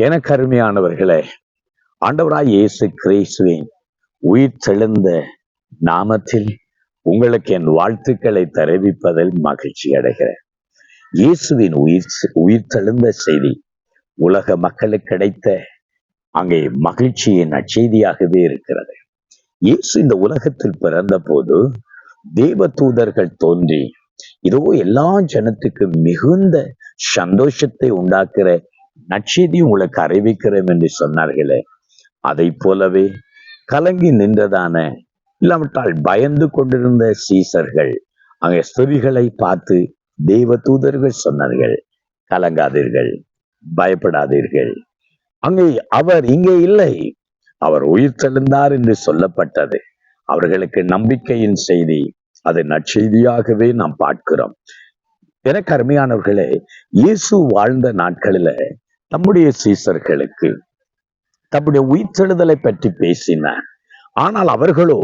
என அருமையானவர்களே ஆண்டவராய் இயேசு கிறிஸ்துவின் உயிர் தெழுந்த நாமத்தில் உங்களுக்கு என் வாழ்த்துக்களை தெரிவிப்பதில் மகிழ்ச்சி அடைகிறேன். இயேசுவின் உயிர் உயிர் தெழுந்த செய்தி உலக மக்களுக்கு கிடைத்த அங்கே மகிழ்ச்சியின் அச்செய்தியாகவே இருக்கிறது. இயேசு இந்த உலகத்தில் பிறந்த போது தேவ தூதர்கள் தோன்றி இதோ எல்லா ஜனத்துக்கும் மிகுந்த சந்தோஷத்தை உண்டாக்குற நற்செய்தி உங்களுக்கு அறிவிக்கிறோம் என்று சொன்னார்களே. அதை போலவே கலங்கி நின்றதான இல்லாவிட்டால் பயந்து கொண்டிருந்த சீசர்கள் அங்கே ஸ்துதிகளை பார்த்து தெய்வ தூதர்கள் சொன்னார்கள் கலங்காதீர்கள் பயப்படாதீர்கள். அங்கே அவர் இங்கே இல்லை அவர் உயிர் தெழுந்தார் என்று சொல்லப்பட்டது. அவர்களுக்கு நம்பிக்கையின் செய்தி அது நற்செய்தியாகவே நாம் பார்க்கிறோம். எனக்கு அருமையானவர்களே இயேசு வாழ்ந்த நாட்களில தம்முடைய சீசர்களுக்கு தம்முடைய உயிர்த்தெழுதலை பற்றி பேசினார். ஆனால் அவர்களோ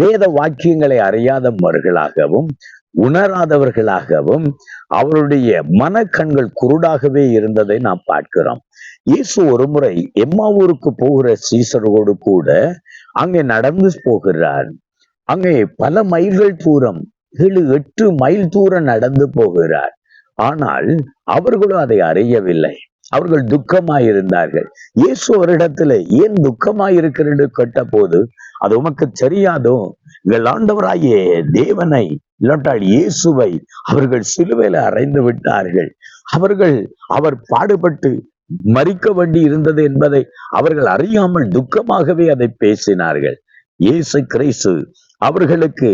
வேத வாக்கியங்களை அறியாதவர்களாகவும் உணராதவர்களாகவும் அவருடைய மன கண்கள் குருடாகவே இருந்ததை நாம் பார்க்கிறோம். இயேசு ஒரு முறை எம்மாவூருக்கு போகிற சீசரோடு கூட அங்கே நடந்து போகிறார். அங்கே பல மைல்கள் தூரம் ஏழு எட்டு மைல் தூரம் நடந்து போகிறார். ஆனால் அவர்களும் அதை அறியவில்லை. அவர்கள் துக்கமாயிருந்தார்கள். இயேசு ஒரு இடத்துல ஏன் துக்கமாயிருக்கிறது கேட்ட போது அது உமக்கு தெரியாதோ? எங்கள் ஆண்டவராகிய தேவனை இல்லாட்டால் இயேசுவை அவர்கள் சிலுவையில அறைந்து விட்டார்கள். அவர்கள் அவர் பாடுபட்டு மறிக்க வேண்டி இருந்தது என்பதை அவர்கள் அறியாமல் துக்கமாகவே அதை பேசினார்கள். இயேசு கிறிஸ்து அவர்களுக்கு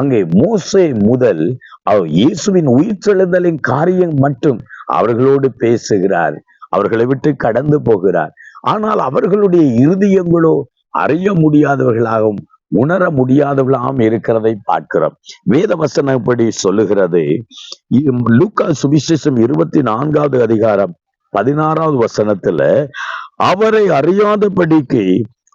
அங்கே மோசே முதல் இயேசுவின் இயேசுவின் உயிர்த்தெழுதலின் காரியம் மட்டும் அவர்களோடு பேசுகிறார். அவர்களை விட்டு கடந்து போகிறார். ஆனால் அவர்களுடைய இருதயங்களோ அறிய முடியாதவர்களாகவும் உணர முடியாதவளாம் இருக்கிறதை பார்க்கிறோம். வேத வசனப்படி சொல்லுகிறது லூக்கா சுவிசேஷம் இருபத்தி நான்காவது அதிகாரம் பதினாறாவது வசனத்துல அவரை அறியாதபடிக்கு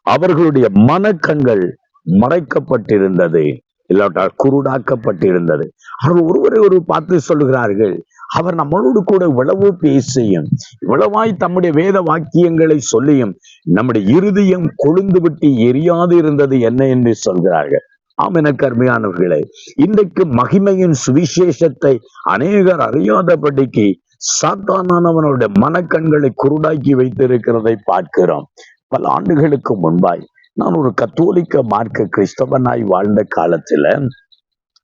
அவர்களுடைய மனக்கண்கள் மறைக்கப்பட்டிருந்தது. இல்லாட்டால் குருடாக்கப்பட்டிருந்தது. அவர்கள் ஒருவரை ஒரு பார்த்து சொல்லுகிறார்கள் அவர் நம்மளோடு கூட இவ்வளவு பேசியும் இவ்வளவாய் தம்முடைய வேத வாக்கியங்களை சொல்லியும் நம்முடைய இருதயம் கொழுந்து விட்டு எரியாது இருந்தது என்ன என்று சொல்கிறார்கள். ஆம் எனக்கு அருமையானவர்களே இன்றைக்கு மகிமையின் சுவிசேஷத்தை அநேகர் அறியாதபடிக்கு சாத்தானவனுடைய மனக்கண்களை குருடாக்கி வைத்திருக்கிறதை பார்க்கிறோம். பல ஆண்டுகளுக்கு முன்பாய் நான் ஒரு கத்தோலிக்க மார்க்க கிறிஸ்தவனாய் வாழ்ந்த காலத்துல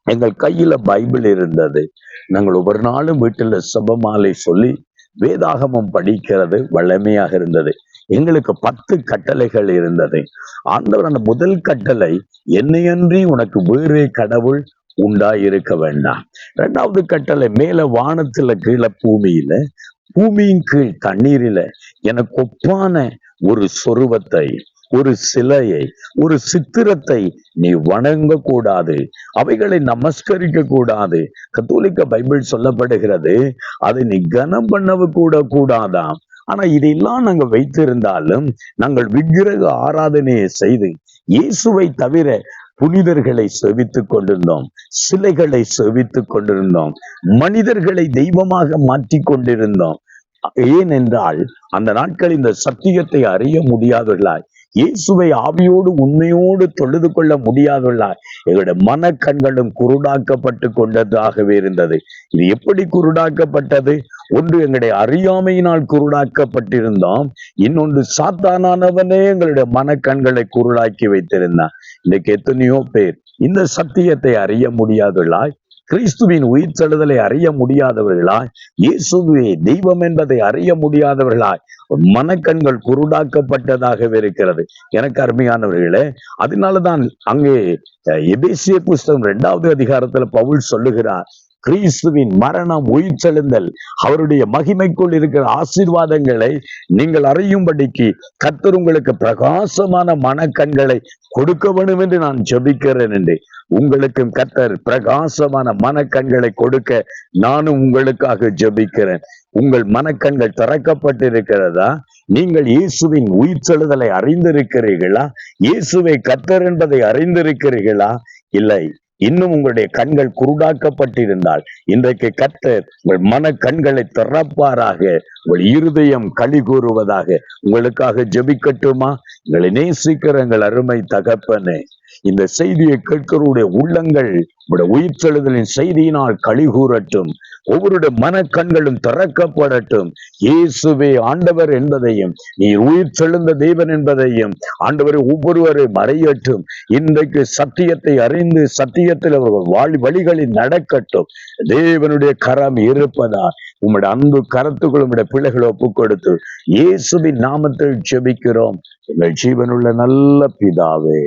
எங்கள் கையில பைபிள் இருந்தது. நாங்கள் ஒவ்வொரு நாளும் வீட்டில் சபமாலை சொல்லி வேதாகமம் படிக்கிறது வளமையாக இருந்தது. எங்களுக்கு பத்து கட்டளைகள் இருந்தது. ஆண்டவர் அந்த முதல் கட்டளை என்னையன்றி உனக்கு வேறு கடவுள் உண்டா இருக்க வேண்டாம். இரண்டாவது கட்டளை மேல வானத்துல கீழே பூமியில பூமியின் கீழ் தண்ணீரில எனக்கு ஒப்பான ஒரு சொருவத்தை ஒரு சிலையை ஒரு சித்திரத்தை நீ வணங்க கூடாது அவைகளை நமஸ்கரிக்க கூடாது கத்தோலிக்க பைபிள் சொல்லப்படுகிறது அதை நீ கனம் பண்ணவு கூட கூடாதாம். ஆனா இதெல்லாம் நாங்க வைத்திருந்தாலும் நாங்கள் விக்கிரக ஆராதனையை செய்து இயேசுவை தவிர புனிதர்களை செவித்துக் கொண்டிருந்தோம் சிலைகளை செவித்துக் கொண்டிருந்தோம் மனிதர்களை தெய்வமாக மாற்றி கொண்டிருந்தோம். ஏனென்றால் அந்த நாட்கள் இந்த சத்தியத்தை அறிய முடியாதவர்களாய் இயேசுவை ஆவியோடு உண்மையோடு தொழுது கொள்ள முடியாதுள்ளார் எங்களுடைய மனக்கண்களும் குருடாக்கப்பட்டு கொண்டதாகவே இருந்தது. இது எப்படி குருடாக்கப்பட்டது? ஒன்று எங்களுடைய அறியாமையினால் குருடாக்கப்பட்டிருந்தோம். இன்னொன்று சாத்தானானவனே எங்களுடைய மனக்கண்களை குருடாக்கி வைத்திருந்தான். இன்னைக்கு எத்தனையோ பேர் இந்த சத்தியத்தை அறிய முடியாதுள்ளாய் கிறிஸ்துவின் உயிர் தழுதலை அறிய முடியாதவர்களாய் இயேசுவே தெய்வம் என்பதை அறிய முடியாதவர்களாய் மனக்கண்கள் குருடாக்கப்பட்டதாகவே இருக்கிறது. எனக்கு அருமையானவர்களே அதனாலதான் அங்கே எபேசிய புஸ்தகம் இரண்டாவது அதிகாரத்துல பவுல் சொல்லுகிறார் கிறிஸ்துவின் மரணம் உயிர் செழுந்தல் அவருடைய மகிமைக்குள் இருக்கிற ஆசீர்வாதங்களை நீங்கள் அறியும்படிக்கு கத்தர் உங்களுக்கு பிரகாசமான மனக்கண்களை கொடுக்க வேண்டும் என்று நான் ஜபிக்கிறேன் என்று. உங்களுக்கும் கத்தர் பிரகாசமான மனக்கண்களை கொடுக்க நானும் உங்களுக்காக ஜபிக்கிறேன். உங்கள் மனக்கண்கள் திறக்கப்பட்டிருக்கிறதா? நீங்கள் இயேசுவின் உயிர்ச்செழுதலை அறிந்திருக்கிறீர்களா? இயேசுவை கத்தர் என்பதை அறிந்திருக்கிறீர்களா? இல்லை. இன்னும் உங்களுடைய கண்கள் குருடாக்கப்பட்டிருந்தால் இன்றைக்கு கத்தர் உங்கள் மன கண்களை திறப்பாராக உங்கள் இருதயம் களி கூறுவதாக. உங்களுக்காக ஜெபிக்கட்டுமா? உங்களை நேசிக்கிற எங்கள் அருமை தகப்பனே. இந்த செய்தியை கேட்கிறவருடைய உள்ளங்கள் உடைய உயிர்த்தெழுதலின் செய்தியினால் கழிகூறட்டும். ஒவ்வொருடைய மனக்கண்களும் திறக்கப்படட்டும். இயேசுவே ஆண்டவர் என்பதையும் நீ உயிர் தெழுந்த தேவன் என்பதையும் ஆண்டவரை ஒவ்வொருவரை மறையட்டும். இன்றைக்கு சத்தியத்தை அறிந்து சத்தியத்தில் அவர்கள் வாழ் வழிகளில் நடக்கட்டும். தேவனுடைய கரம் இருப்பதா? உம்முடைய அன்பு கரத்துக்குள் உம்முடைய பிள்ளைகளை ஒப்பு கொடுத்து இயேசுவின் நாமத்தில் ஜெபிக்கிறோம். எங்கள் ஜீவனுள்ள நல்ல பிதாவே.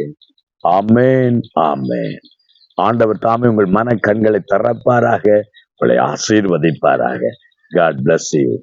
ஆமேன் ஆமேன். ஆண்டவர் தாமே உங்கள் மன கண்களை தரப்பாராக உங்களை ஆசீர்வதிப்பாராக. God bless you